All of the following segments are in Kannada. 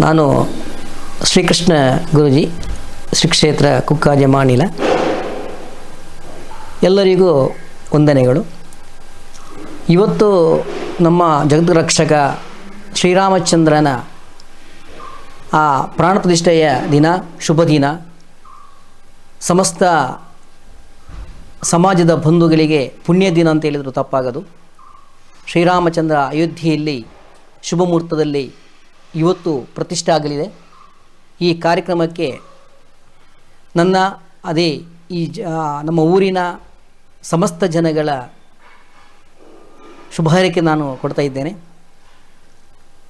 ನಾನು ಶ್ರೀಕೃಷ್ಣ ಗುರುಜಿ ಶ್ರೀ ಕ್ಷೇತ್ರ ಕುಕ್ಕಾಜ ಮಾಣಿಲ. ಎಲ್ಲರಿಗೂ ವಂದನೆಗಳು. ಇವತ್ತು ನಮ್ಮ ಜಗದ್ರಕ್ಷಕ ಶ್ರೀರಾಮಚಂದ್ರನ ಆ ಪ್ರಾಣ ಪ್ರತಿಷ್ಠೆಯ ದಿನ, ಶುಭ ದಿನ. ಸಮಸ್ತ ಸಮಾಜದ ಬಂಧುಗಳಿಗೆ ಪುಣ್ಯ ದಿನ ಅಂತ ಹೇಳಿದರೂ ತಪ್ಪಾಗದು. ಶ್ರೀರಾಮಚಂದ್ರ ಅಯೋಧ್ಯೆಯಲ್ಲಿ ಶುಭ ಮುಹೂರ್ತದಲ್ಲಿ ಇವತ್ತು ಪ್ರತಿಷ್ಠೆ ಆಗಲಿದೆ. ಈ ಕಾರ್ಯಕ್ರಮಕ್ಕೆ ನನ್ನ, ಅದೇ ಈ ಜ ನಮ್ಮ ಊರಿನ ಸಮಸ್ತ ಜನಗಳ ಶುಭ ಹಾರೈಕೆ ನಾನು ಕೊಡ್ತಾ ಇದ್ದೇನೆ.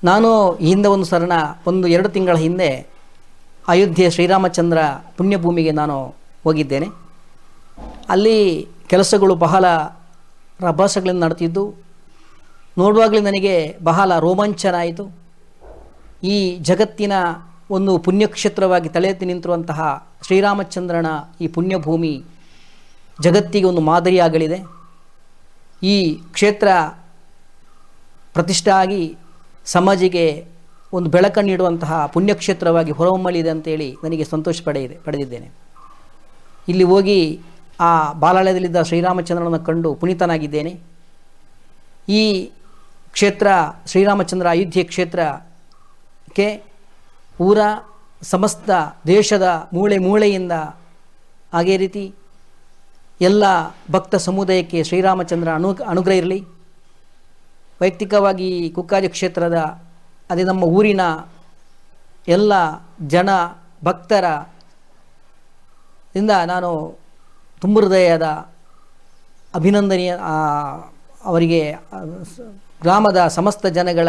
ನಾನು ಹಿಂದೆ ಒಂದು ಸರಣ, ಒಂದು ಎರಡು ತಿಂಗಳ ಹಿಂದೆ ಅಯೋಧ್ಯೆ ಶ್ರೀರಾಮಚಂದ್ರ ಪುಣ್ಯಭೂಮಿಗೆ ನಾನು ಹೋಗಿದ್ದೇನೆ. ಅಲ್ಲಿ ಕೆಲಸಗಳು ಬಹಳ ರಭಾಸಗಳನ್ನು ನಡೆತಿದ್ದು. ನೋಡುವಾಗಲೇ ನನಗೆ ಬಹಳ ರೋಮಾಂಚನ ಆಯಿತು ಈ ಜಗತ್ತಿನ ಒಂದು ಪುಣ್ಯಕ್ಷೇತ್ರವಾಗಿ ತಲೆ ಎತ್ತಿ ನಿಂತಿರುವಂತಹ ಶ್ರೀರಾಮಚಂದ್ರನ ಈ ಪುಣ್ಯಭೂಮಿ ಜಗತ್ತಿಗೆ ಒಂದು ಮಾದರಿಯಾಗಲಿದೆ. ಈ ಕ್ಷೇತ್ರ ಪ್ರತಿಷ್ಠೆ ಆಗಿ ಸಮಾಜಿಗೆ ಒಂದು ಬೆಳಕನ್ನು ನೀಡುವಂತಹ ಪುಣ್ಯಕ್ಷೇತ್ರವಾಗಿ ಹೊರಹೊಮ್ಮಲಿದೆ ಅಂತೇಳಿ ನನಗೆ ಸಂತೋಷ ಪಡೆಯಿದೆ, ಪಡೆದಿದ್ದೇನೆ. ಇಲ್ಲಿ ಹೋಗಿ ಆ ಬಾಲಾಲಯದಲ್ಲಿದ್ದ ಶ್ರೀರಾಮಚಂದ್ರನನ್ನು ಕಂಡು ಪುನೀತನಾಗಿದ್ದೇನೆ. ಈ ಕ್ಷೇತ್ರ, ಶ್ರೀರಾಮಚಂದ್ರ ಅಯೋಧ್ಯೆ ಕ್ಷೇತ್ರಕ್ಕೆ ಊರ ಸಮಸ್ತ ದೇಶದ ಮೂಳೆ ಮೂಳೆಯಿಂದ ಹಾಗೇ ರೀತಿ ಎಲ್ಲ ಭಕ್ತ ಸಮುದಾಯಕ್ಕೆ ಶ್ರೀರಾಮಚಂದ್ರ ಅನು ಅನುಗ್ರಹ ಇರಲಿ. ವೈಯಕ್ತಿಕವಾಗಿ ಕುಕ್ಕಾಜಿ ಕ್ಷೇತ್ರದ ಅದೇ ನಮ್ಮ ಊರಿನ ಎಲ್ಲ ಜನ ಭಕ್ತರ ಇಂದ ನಾನು ತುಂಬ ಹೃದಯದ ಅಭಿನಂದನೆಯ ಅವರಿಗೆ ಗ್ರಾಮದ ಸಮಸ್ತ ಜನಗಳ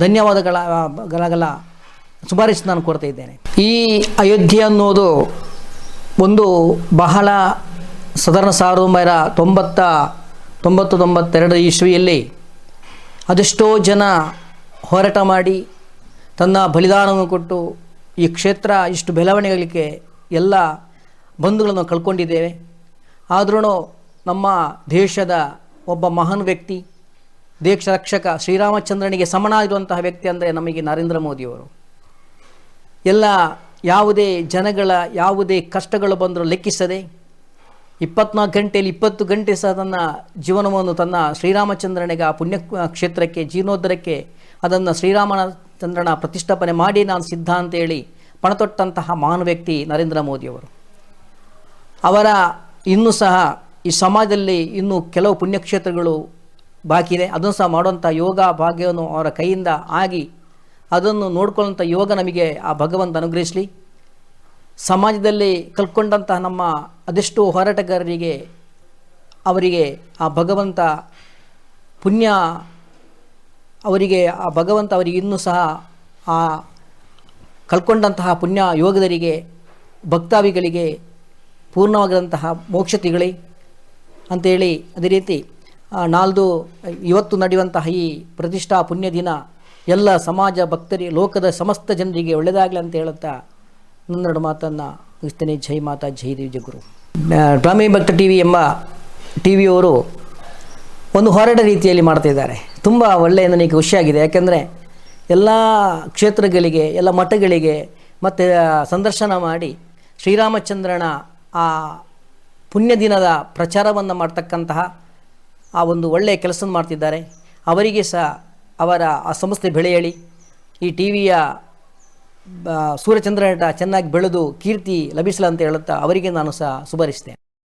ಧನ್ಯವಾದಗಳ ಗಲಗಲ ಶುಭಾರಿಸಿ ನಾನು ಕೊಡ್ತಾ ಇದ್ದೇನೆ. ಈ ಅಯೋಧ್ಯೆ ಅನ್ನೋದು ಒಂದು ಬಹಳ ಸಾಧಾರಣ ಸಾವಿರದ ಒಂಬೈನೂರ ತೊಂಬತ್ತ, ತೊಂಬತ್ತು, ತೊಂಬತ್ತೆರಡು ಇಸ್ವಿಯಲ್ಲಿ ಅದೆಷ್ಟೋ ಜನ ಹೋರಾಟ ಮಾಡಿ ತನ್ನ ಬಲಿದಾನವನ್ನು ಕೊಟ್ಟು ಈ ಕ್ಷೇತ್ರ ಇಷ್ಟು ಬೆಳವಣಿಗೆಗಳಿಗೆ ಎಲ್ಲ ಬಂಧುಗಳನ್ನು ಕಳ್ಕೊಂಡಿದ್ದೇವೆ. ಆದ್ರೂ ನಮ್ಮ ದೇಶದ ಒಬ್ಬ ಮಹಾನ್ ವ್ಯಕ್ತಿ ದೇಶ ರಕ್ಷಕ ಶ್ರೀರಾಮಚಂದ್ರನಿಗೆ ಸಮನಾಗಿರುವಂತಹ ವ್ಯಕ್ತಿ ಅಂದರೆ ನಮಗೆ ನರೇಂದ್ರ ಮೋದಿಯವರು. ಎಲ್ಲ ಯಾವುದೇ ಜನಗಳ ಯಾವುದೇ ಕಷ್ಟಗಳು ಬಂದರೂ ಲೆಕ್ಕಿಸದೆ ಇಪ್ಪತ್ನಾಲ್ಕು ಗಂಟೆಯಲ್ಲಿ ಇಪ್ಪತ್ತು ಗಂಟೆ ಸಹ ತನ್ನ ಜೀವನವನ್ನು ತನ್ನ ಶ್ರೀರಾಮಚಂದ್ರನಿಗೆ ಆ ಪುಣ್ಯ ಕ್ಷೇತ್ರಕ್ಕೆ, ಜೀರ್ಣೋದ್ಧರಕ್ಕೆ ಅದನ್ನು ಶ್ರೀರಾಮಚಂದ್ರನ ಪ್ರತಿಷ್ಠಾಪನೆ ಮಾಡಿ ನಾನು ಸಿದ್ಧ ಅಂತೇಳಿ ಪಣತೊಟ್ಟಂತಹ ಮಹಾನ್ ವ್ಯಕ್ತಿ ನರೇಂದ್ರ ಮೋದಿಯವರು. ಅವರ ಇನ್ನೂ ಸಹ ಈ ಸಮಾಜದಲ್ಲಿ ಇನ್ನೂ ಕೆಲವು ಪುಣ್ಯಕ್ಷೇತ್ರಗಳು ಬಾಕಿ ಇದೆ. ಅದನ್ನು ಸಹ ಮಾಡುವಂಥ ಯೋಗ ಭಾಗ್ಯವನ್ನು ಅವರ ಕೈಯಿಂದ ಆಗಿ ಅದನ್ನು ನೋಡ್ಕೊಳ್ಳುವಂಥ ಯೋಗ ನಮಗೆ ಆ ಭಗವಂತ ಅನುಗ್ರಹಿಸಲಿ. ಸಮಾಜದಲ್ಲಿ ಕಲ್ಕೊಂಡಂತಹ ನಮ್ಮ ಅದೆಷ್ಟೋ ಹೋರಾಟಗಾರರಿಗೆ ಅವರಿಗೆ ಆ ಭಗವಂತ ಪುಣ್ಯ ಅವರಿಗೆ ಆ ಭಗವಂತ ಅವರಿಗೆ ಇನ್ನೂ ಸಹ ಆ ಕಲ್ಕೊಂಡಂತಹ ಪುಣ್ಯ ಯೋಗದರಿಗೆ ಭಕ್ತಾವಿಗಳಿಗೆ ಪೂರ್ಣವಾಗಿರುವಂತಹ ಮೋಕ್ಷತೆಗಳೇ ಅಂತೇಳಿ ಅದೇ ರೀತಿ ನಾಲ್ದು, ಇವತ್ತು ನಡೆಯುವಂತಹ ಈ ಪ್ರತಿಷ್ಠಾ ಪುಣ್ಯ ದಿನ ಎಲ್ಲ ಸಮಾಜ ಭಕ್ತರಿ, ಲೋಕದ ಸಮಸ್ತ ಜನರಿಗೆ ಒಳ್ಳೆಯದಾಗಲಿ ಅಂತ ಹೇಳುತ್ತಾ ನನ್ನೆರಡು ಮಾತನ್ನು ಮುಗಿಸ್ತೇನೆ. ಜೈ ಮಾತಾ, ಜೈ ದೇವಿ ಜಗುರು ಡ್ರಾಮಿ ಭಕ್ತ ಟಿ ವಿ ಎಂಬ ಟಿ ವಿಯವರು ಒಂದು ಹೋರಾಟ ರೀತಿಯಲ್ಲಿ ಮಾಡ್ತಾ ಇದ್ದಾರೆ. ತುಂಬ ಒಳ್ಳೆಯ ನನಗೆ ಖುಷಿಯಾಗಿದೆ. ಯಾಕೆಂದರೆ ಎಲ್ಲ ಕ್ಷೇತ್ರಗಳಿಗೆ, ಎಲ್ಲ ಮಠಗಳಿಗೆ ಮತ್ತು ಸಂದರ್ಶನ ಮಾಡಿ ಶ್ರೀರಾಮಚಂದ್ರನ ಆ ಪುಣ್ಯ ದಿನದ ಪ್ರಚಾರವನ್ನು ಮಾಡ್ತಕ್ಕಂತಹ ಆ ಒಂದು ಒಳ್ಳೆಯ ಕೆಲಸ ಮಾಡ್ತಿದ್ದಾರೆ. ಅವರಿಗೆ ಸಹ ಅವರ ಆ ಸಂಸ್ಥೆ ಬೆಳೆಯಲಿ ಈ ಟಿ ವಿಯ ಸೂರ್ಯಚಂದ್ರನಟ ಚೆನ್ನಾಗಿ ಬೆಳೆದು ಕೀರ್ತಿ ಲಭಿಸಲ ಅಂತ ಹೇಳುತ್ತಾ ಅವರಿಗೆ ನಾನು ಸಹ ಸುಧಾರಿಸ್ತೇನೆ